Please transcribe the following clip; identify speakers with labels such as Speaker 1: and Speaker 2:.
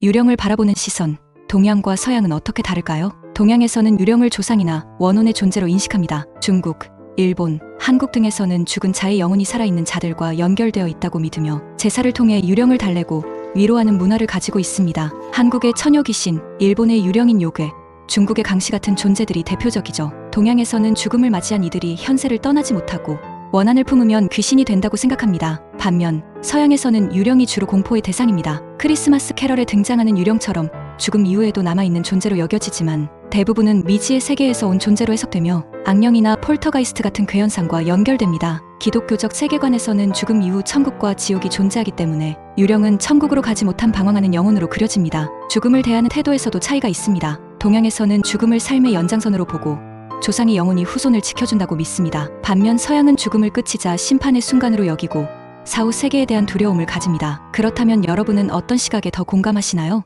Speaker 1: 유령을 바라보는 시선, 동양과 서양은 어떻게 다를까요? 동양에서는 유령을 조상이나 원혼의 존재로 인식합니다. 중국, 일본, 한국 등에서는 죽은 자의 영혼이 살아있는 자들과 연결되어 있다고 믿으며 제사를 통해 유령을 달래고 위로하는 문화를 가지고 있습니다. 한국의 처녀 귀신, 일본의 유령인 요괴, 중국의 강시 같은 존재들이 대표적이죠. 동양에서는 죽음을 맞이한 이들이 현세를 떠나지 못하고 원한을 품으면 귀신이 된다고 생각합니다. 반면 서양에서는 유령이 주로 공포의 대상입니다. 크리스마스 캐럴에 등장하는 유령처럼 죽음 이후에도 남아있는 존재로 여겨지지만 대부분은 미지의 세계에서 온 존재로 해석되며 악령이나 폴터가이스트 같은 괴현상과 연결됩니다. 기독교적 세계관에서는 죽음 이후 천국과 지옥이 존재하기 때문에 유령은 천국으로 가지 못한 방황하는 영혼으로 그려집니다. 죽음을 대하는 태도에서도 차이가 있습니다. 동양에서는 죽음을 삶의 연장선으로 보고 조상의 영혼이 후손을 지켜준다고 믿습니다. 반면 서양은 죽음을 끝이자 심판의 순간으로 여기고 사후 세계에 대한 두려움을 가집니다. 그렇다면 여러분은 어떤 시각에 더 공감하시나요?